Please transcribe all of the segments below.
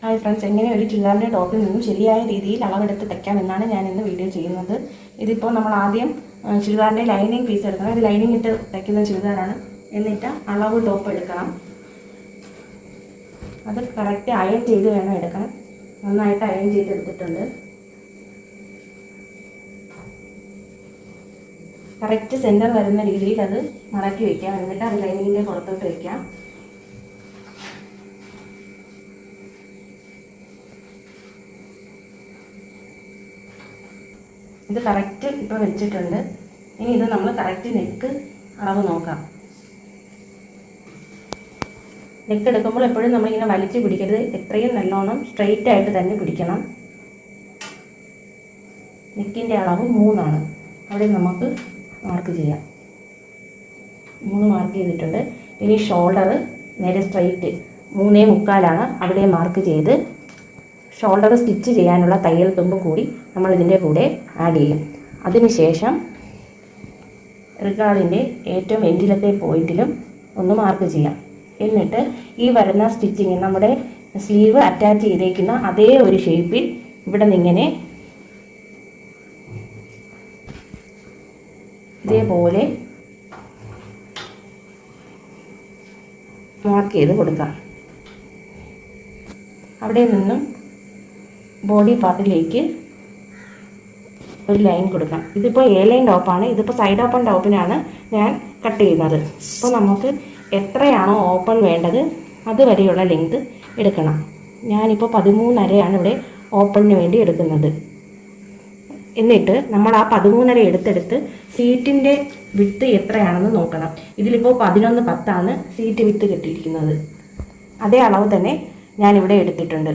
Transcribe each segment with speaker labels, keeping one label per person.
Speaker 1: hi friends എങ്ങനെ ഒരു ചുരിദാറിൻ്റെ ടോപ്പിൽ നിന്നും ശരിയായ രീതിയിൽ അളവെടുത്ത് തയ്ക്കാം എന്നാണ് ഞാൻ ഇന്ന് വീഡിയോ ചെയ്യുന്നത് ഇതിപ്പോൾ നമ്മൾ ആദ്യം ചുരിദാറിൻ്റെ ലൈനിങ് പീസ് എടുക്കണം ഇത് ലൈനിങ് ഇട്ട് തയ്ക്കുന്ന ചുരിദാറാണ് എന്നിട്ട് അളവ് ടോപ്പ് എടുക്കണം അത് കറക്റ്റ് അയൺ ചെയ്ത് വേണം എടുക്കാൻ നന്നായിട്ട് അയൺ ചെയ്തെടുത്തിട്ടുണ്ട് കറക്റ്റ് സെൻറ്റർ വരുന്ന രീതിയിൽ അത് മടക്കി വയ്ക്കാം എന്നിട്ട് അത് ലൈനിങ്ങിൻ്റെ പുറത്തോട്ട് വയ്ക്കാം ഇത് കറക്റ്റ് ഇപ്പോൾ വെച്ചിട്ടുണ്ട് ഇനി ഇത് നമ്മൾ കറക്റ്റ് നെക്ക് അളവ് നോക്കാം നെക്ക് എടുക്കുമ്പോൾ എപ്പോഴും നമ്മളിങ്ങനെ വലിച്ചു പിടിക്കരുത് എത്രയും നല്ലോണം സ്ട്രെയിറ്റ് ആയിട്ട് തന്നെ പിടിക്കണം നെക്കിൻ്റെ അളവ് മൂന്നാണ് അവിടെ നമുക്ക് മാർക്ക് ചെയ്യാം മൂന്ന് മാർക്ക് ചെയ്തിട്ടുണ്ട് ഇനി ഷോൾഡർ നേരെ സ്ട്രെയിറ്റ് മൂന്നേ മുക്കാലാണ് അവിടെ മാർക്ക് ചെയ്ത് ഷോൾഡർ സ്റ്റിച്ച് ചെയ്യാനുള്ള തയ്യൽ തുമ്പും കൂടി നമ്മൾ ഇതിൻ്റെ കൂടെ ആഡ് ചെയ്യും അതിനുശേഷം റിഗാളിൻ്റെ ഏറ്റവും എൻഡിലത്തെ പോയിന്റിലും ഒന്ന് മാർക്ക് ചെയ്യാം എന്നിട്ട് ഈ വരുന്ന സ്റ്റിച്ചിങ് നമ്മുടെ സ്ലീവ് അറ്റാച്ച് ചെയ്തേക്കുന്ന അതേ ഒരു ഷേപ്പിൽ ഇവിടെ നിന്നിങ്ങനെ ഇതേപോലെ മാർക്ക് ചെയ്ത് കൊടുക്കാം അവിടെ നിന്നും ബോഡി പാർട്ടിലേക്ക് ഒരു ലൈൻ കൊടുക്കാം ഇതിപ്പോൾ എ ലൈൻ ടോപ്പാണ് ഇതിപ്പോൾ സൈഡ് ഓപ്പൺ ടോപ്പിനാണ് ഞാൻ കട്ട് ചെയ്യുന്നത് അപ്പോൾ നമുക്ക് എത്രയാണോ ഓപ്പൺ വേണ്ടത് അതുവരെയുള്ള ലെങ്ത് എടുക്കണം ഞാനിപ്പോൾ പതിമൂന്നരയാണ് ഇവിടെ ഓപ്പണിന് വേണ്ടി എടുക്കുന്നത് എന്നിട്ട് നമ്മൾ ആ പതിമൂന്നര എടുത്തെടുത്ത് സീറ്റിൻ്റെ വിത്ത് എത്രയാണെന്ന് നോക്കണം ഇതിലിപ്പോൾ പതിനൊന്ന് പത്താണ് സീറ്റ് വിത്ത് കിട്ടിയിരിക്കുന്നത് അതേ അളവ് തന്നെ ഞാനിവിടെ എടുത്തിട്ടുണ്ട്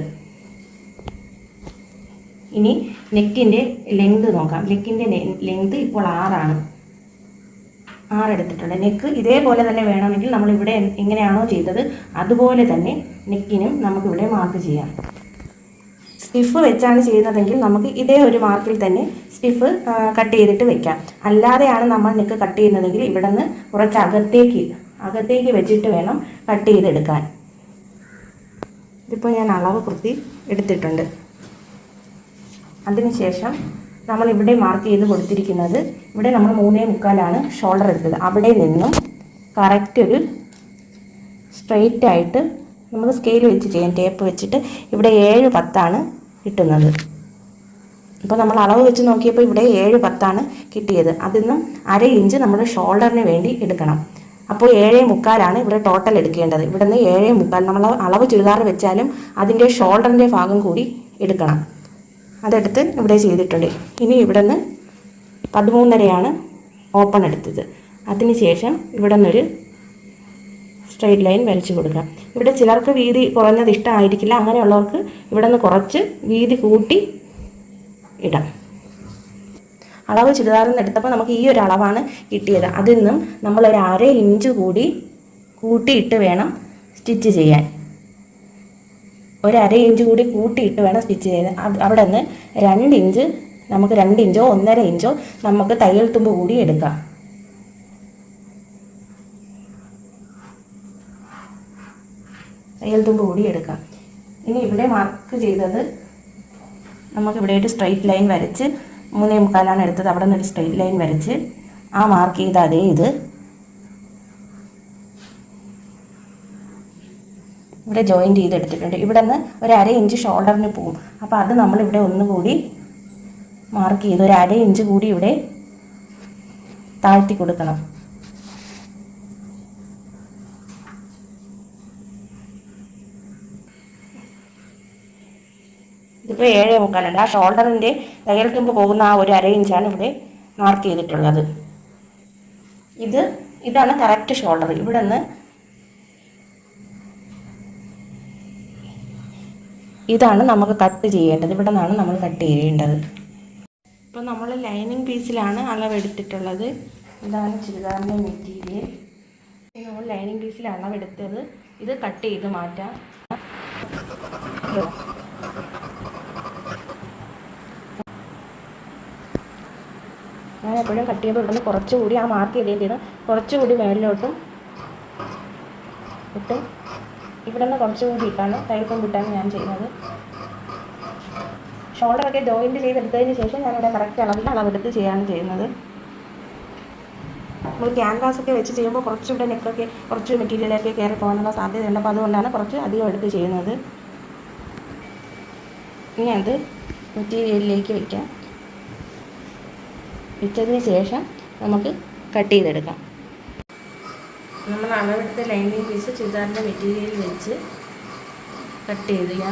Speaker 1: ഇനി നെക്കിൻ്റെ ലെങ്ത് നോക്കാം നെക്കിൻ്റെ ലെങ്ത് ഇപ്പോൾ ആറാണ് ആറെടുത്തിട്ടുണ്ട് നെക്ക് ഇതേപോലെ തന്നെ വേണമെങ്കിൽ നമ്മൾ ഇവിടെ എങ്ങനെയാണോ ചെയ്തത് അതുപോലെ തന്നെ നെക്കിനും നമുക്കിവിടെ മാർക്ക് ചെയ്യാം സ്റ്റിഫ് വെച്ചാണ് ചെയ്യുന്നതെങ്കിൽ നമുക്ക് ഇതേ ഒരു മാർക്കിൽ തന്നെ സ്റ്റിഫ് കട്ട് ചെയ്തിട്ട് വെക്കാം അല്ലാതെയാണ് നമ്മൾ നെക്ക് കട്ട് ചെയ്യുന്നതെങ്കിൽ ഇവിടെ നിന്ന് കുറച്ച് അകത്തേക്ക് അകത്തേക്ക് വെച്ചിട്ട് വേണം കട്ട് ചെയ്തെടുക്കാൻ ഇതിപ്പോൾ ഞാൻ അളവ് കൃത്തി എടുത്തിട്ടുണ്ട് അതിനുശേഷം നമ്മൾ ഇവിടെ മാർക്ക് ചെയ്ത് കൊടുത്തിരിക്കുന്നത് ഇവിടെ നമ്മൾ മൂന്നേ മുക്കാലാണ് ഷോൾഡർ എടുത്തത് അവിടെ നിന്നും കറക്റ്റ് ഒരു സ്ട്രെയിറ്റ് ആയിട്ട് നമുക്ക് സ്കെയിൽ വെച്ച് ചെയ്യാം ടേപ്പ് വെച്ചിട്ട് ഇവിടെ ഏഴ് പത്താണ് കിട്ടുന്നത് അപ്പോൾ നമ്മൾ അളവ് വെച്ച് നോക്കിയപ്പോൾ ഇവിടെ ഏഴ് പത്താണ് കിട്ടിയത് അതിൽ നിന്നും അര ഇഞ്ച് നമ്മുടെ ഷോൾഡറിന് വേണ്ടി എടുക്കണം അപ്പോൾ ഏഴേ മുക്കാലാണ് ഇവിടെ ടോട്ടൽ എടുക്കേണ്ടത് ഇവിടെ നിന്ന് ഏഴേ മുക്കാൽ നമ്മൾ അളവ് ചുരിദാർ വെച്ചാലും അതിൻ്റെ ഷോൾഡറിൻ്റെ ഭാഗം കൂടി എടുക്കണം അതെടുത്ത് ഇവിടെ ചെയ്തിട്ടുണ്ട് ഇനി ഇവിടെ നിന്ന് പതിമൂന്നരയാണ് ഓപ്പൺ എടുത്തത് അതിനുശേഷം ഇവിടെ നിന്നൊരു സ്ട്രെയിറ്റ് ലൈൻ വരച്ചു കൊടുക്കാം ഇവിടെ ചിലർക്ക് വീതി കുറഞ്ഞത് ഇഷ്ടമായിരിക്കില്ല അങ്ങനെയുള്ളവർക്ക് ഇവിടെ നിന്ന് കുറച്ച് വീതി കൂട്ടി ഇടാം അളവ് ചുരിദാറിന്ന് എടുത്തപ്പോൾ നമുക്ക് ഈ ഒരു അളവാണ് കിട്ടിയത് അതിൽ നിന്നും നമ്മൾ ഒരു അര ഇഞ്ച് കൂടി കൂട്ടിയിട്ട് വേണം സ്റ്റിച്ച് ചെയ്യാൻ ഒരര ഇഞ്ച് കൂടി കൂട്ടിയിട്ട് വേണം സ്റ്റിച്ച് ചെയ്യാൻ അവിടെ നിന്ന് രണ്ട് ഇഞ്ച് നമുക്ക് രണ്ട് ഇഞ്ചോ ഒന്നര ഇഞ്ചോ നമുക്ക് തയ്യൽ തുമ്പ് കൂടി എടുക്കാം തയ്യൽ തുമ്പ് കൂടി എടുക്കാം ഇനി ഇവിടെ മാർക്ക് ചെയ്തത് നമുക്ക് ഇവിടെയായിട്ട് സ്ട്രൈറ്റ് ലൈൻ വരച്ച് മൂന്നേ മുക്കാലാണ് എടുത്തത് അവിടെ നിന്ന് ഒരു സ്ട്രൈറ്റ് ലൈൻ വരച്ച് ആ മാർക്ക് ചെയ്ത അതേ ഇത് ഇവിടെ ജോയിൻ ചെയ്തെടുത്തിട്ടുണ്ട് ഇവിടെ നിന്ന് ഒരു അര ഇഞ്ച് ഷോൾഡറിന് പോവും അപ്പോൾ അത് നമ്മളിവിടെ ഒന്നുകൂടി മാർക്ക് ചെയ്ത് ഒരു അര ഇഞ്ച് കൂടി ഇവിടെ താഴ്ത്തി കൊടുക്കണം ഇതിപ്പോൾ ഏഴേ മുക്കാലുണ്ട് ആ ഷോൾഡറിൻ്റെ തയ്യൽ തുമ്പ് പോകുന്ന ആ ഒരു അര ഇഞ്ചാണ് ഇവിടെ മാർക്ക് ചെയ്തിട്ടുള്ളത് ഇത് ഇതാണ് കറക്റ്റ് ഷോൾഡർ ഇവിടെ നിന്ന് ഇതാണ് നമുക്ക് കട്ട് ചെയ്യേണ്ടത് ഇവിടെ നിന്നാണ് നമ്മൾ കട്ട് ചെയ്യേണ്ടത് ഇപ്പോൾ നമ്മൾ ലൈനിങ് പീസിലാണ് അളവെടുത്തിട്ടുള്ളത് ഇതാണ് ചുരിദാറിൻ്റെ മെറ്റീരിയൽ നമ്മൾ ലൈനിങ് പീസിൽ അളവെടുത്തത് ഇത് കട്ട് ചെയ്ത് മാറ്റാം ഞാൻ എപ്പോഴും കട്ട് ചെയ്ത് ഇവിടുന്ന് കുറച്ചുകൂടി ആ മാർക്ക് ചെയ്തേണ്ടി കുറച്ചുകൂടി മേളിലോട്ടും ഇട്ടും ഇവിടെ നിന്ന് ഇട്ടാണ് കൂടിയിട്ടാണ് തൈക്കൊണ്ടിട്ടാണ് ഞാൻ ചെയ്യുന്നത് ഷോൾഡറൊക്കെ ജോയിൻറ്റ് ചെയ്തെടുത്തതിന് ശേഷം ഞാനിവിടെ കറക്റ്റ് അളവിൽ അളവെടുത്ത് ചെയ്യാണ് ചെയ്യുന്നത് നമ്മൾ ക്യാൻവാസൊക്കെ വെച്ച് ചെയ്യുമ്പോൾ കുറച്ചുകൂടെ നെക്കൊക്കെ കുറച്ച് മെറ്റീരിയലൊക്കെ കയറി പോകാനുള്ള സാധ്യതയുണ്ട് അപ്പോൾ അതുകൊണ്ടാണ് കുറച്ച് അധികം എടുത്ത് ചെയ്യുന്നത് ഇനി അത് മെറ്റീരിയലിലേക്ക് വയ്ക്കാം വെച്ചതിന് ശേഷം നമുക്ക് കട്ട് ചെയ്തെടുക്കാം നമ്മൾ അളവെടുത്ത ലൈനിങ് പീസ് ചുരിദാറിൻ്റെ മെറ്റീരിയൽ വെച്ച് കട്ട് ചെയ്യുക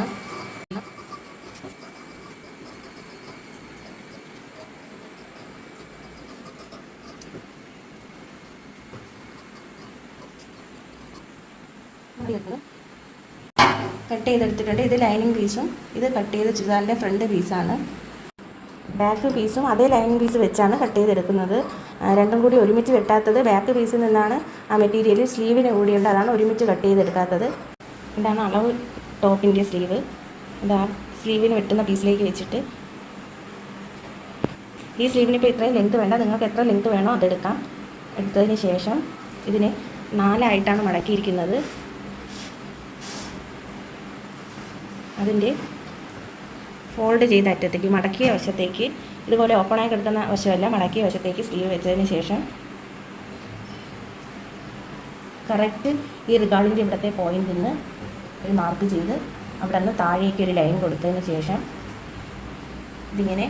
Speaker 1: കട്ട് ചെയ്തെടുത്തിട്ടുണ്ട് ഇത് ലൈനിങ് പീസും ഇത് കട്ട് ചെയ്ത ചുരിദാറിൻ്റെ ഫ്രണ്ട് പീസാണ് ബാക്ക് പീസും അതേ ലൈനിങ് പീസ് വെച്ചാണ് കട്ട് ചെയ്തെടുക്കുന്നത് രണ്ടും കൂടി ഒരുമിച്ച് വെട്ടാത്തത് ബാക്ക് പീസിൽ നിന്നാണ് ആ മെറ്റീരിയൽ സ്ലീവിന് കൂടിയുണ്ട് അതാണ് ഒരുമിച്ച് കട്ട് ചെയ്തെടുക്കാത്തത് ഇതാണ് അളവ് ടോപ്പിൻ്റെ സ്ലീവ് ഇതാ സ്ലീവിന് വെട്ടുന്ന പീസിലേക്ക് വെച്ചിട്ട് ഈ സ്ലീവിന് ഇപ്പോൾ ഇത്രയും ലെങ്ത് വേണ്ട നിങ്ങൾക്ക് എത്ര ലെങ്ത് വേണോ അതെടുക്കാം എടുത്തതിന് ശേഷം ഇതിനെ നാലായിട്ടാണ് മടക്കിയിരിക്കുന്നത് അതിൻ്റെ ഫോൾഡ് ചെയ്ത അറ്റത്തേക്ക് മടക്കിയ വശത്തേക്ക് ഇതുപോലെ ഓപ്പണായി കിടക്കുന്ന വശമല്ല മടക്കിയ വശത്തേക്ക് സ്ലീവ് വെച്ചതിന് ശേഷം കറക്റ്റ് ഈ റിഗാർഡിൻ്റെ ഇവിടുത്തെ പോയിന്റിൽ നിന്ന് ഒരു മാർക്ക് ചെയ്ത് അവിടെ നിന്ന് താഴേക്ക് ഒരു ലൈൻ കൊടുത്തതിന് ശേഷം ഇതിങ്ങനെ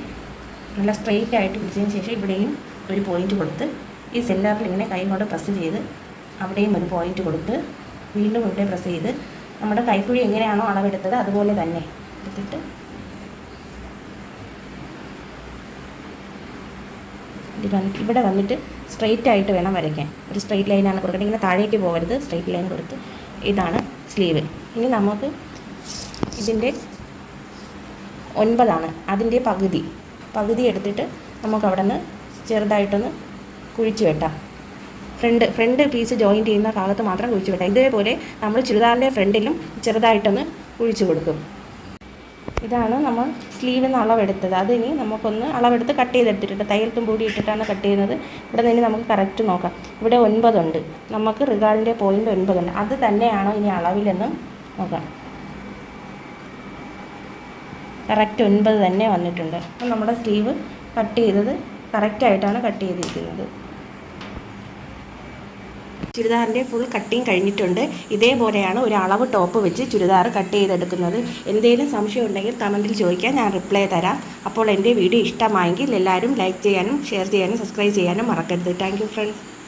Speaker 1: നല്ല സ്ട്രെയിറ്റ് ആയിട്ട് പിടിച്ചതിന് ശേഷം ഇവിടെയും ഒരു പോയിന്റ് കൊടുത്ത് ഈ സെല്ലാറിൽ ഇങ്ങനെ കൈ കൊണ്ട് പ്രസ് ചെയ്ത് അവിടെയും ഒരു പോയിന്റ് കൊടുത്ത് വീണ്ടും ഇവിടെ പ്രസ് ചെയ്ത് നമ്മുടെ കൈക്കുഴി എങ്ങനെയാണോ അളവെടുത്തത് അതുപോലെ തന്നെ എടുത്തിട്ട് ഇത് വന്ന് ഇവിടെ വന്നിട്ട് സ്ട്രെയിറ്റ് ആയിട്ട് വേണം വരയ്ക്കാൻ ഒരു സ്ട്രെയിറ്റ് ലൈനാണ് കൊടുക്കേണ്ടത് ഇങ്ങനെ താഴേക്ക് പോകരുത് സ്ട്രെയിറ്റ് ലൈൻ കൊടുത്ത് ഇതാണ് സ്ലീവ് ഇനി നമുക്ക് ഇതിൻ്റെ ഒൻപതാണ് അതിൻ്റെ പകുതി പകുതി എടുത്തിട്ട് നമുക്ക് അവിടെ നിന്ന് ചെറുതായിട്ടൊന്ന് കുഴിച്ചു വെട്ടാം ഫ്രണ്ട് ഫ്രണ്ട് പീസ് ജോയിൻ ചെയ്യുന്ന ഭാഗത്ത് മാത്രം കുഴിച്ചു വെട്ടാം ഇതേപോലെ നമ്മൾ ചുരിദാറിൻ്റെ ഫ്രണ്ടിലും ചെറുതായിട്ടൊന്ന് കുഴിച്ചു കൊടുക്കും ഇതാണ് നമ്മൾ സ്ലീവിൽ നിന്ന് അളവെടുത്തത് അതിനി നമുക്കൊന്ന് അളവെടുത്ത് കട്ട് ചെയ്തെടുത്തിട്ടുണ്ട് തയ്യൽ കൂടി ഇട്ടിട്ടാണ് കട്ട് ചെയ്യുന്നത് ഇവിടെ നിന്ന് നമുക്ക് കറക്റ്റ് നോക്കാം ഇവിടെ ഒൻപതുണ്ട് നമുക്ക് റിഗാളിൻ്റെ പോയിൻറ്റ് ഒൻപതുണ്ട് അത് തന്നെയാണോ ഇനി അളവിലെന്നും നോക്കാം കറക്റ്റ് ഒൻപത് തന്നെ വന്നിട്ടുണ്ട് അപ്പം നമ്മുടെ സ്ലീവ് കട്ട് ചെയ്തത് കറക്റ്റായിട്ടാണ് കട്ട് ചെയ്തിരിക്കുന്നത്
Speaker 2: ചുരിദാറിൻ്റെ ഫുൾ കട്ടിങ് കഴിഞ്ഞിട്ടുണ്ട് ഇതേപോലെയാണ് ഒരു അളവ് ടോപ്പ് വെച്ച് ചുരിദാർ കട്ട് ചെയ്തെടുക്കുന്നത് എന്തെങ്കിലും സംശയം ഉണ്ടെങ്കിൽ കമൻറ്റിൽ ചോദിക്കാൻ ഞാൻ റിപ്ലൈ തരാം അപ്പോൾ എൻ്റെ വീഡിയോ ഇഷ്ടമായെങ്കിൽ എല്ലാവരും ലൈക്ക് ചെയ്യാനും ഷെയർ ചെയ്യാനും സബ്സ്ക്രൈബ് ചെയ്യാനും മറക്കരുത് താങ്ക് ഫ്രണ്ട്സ്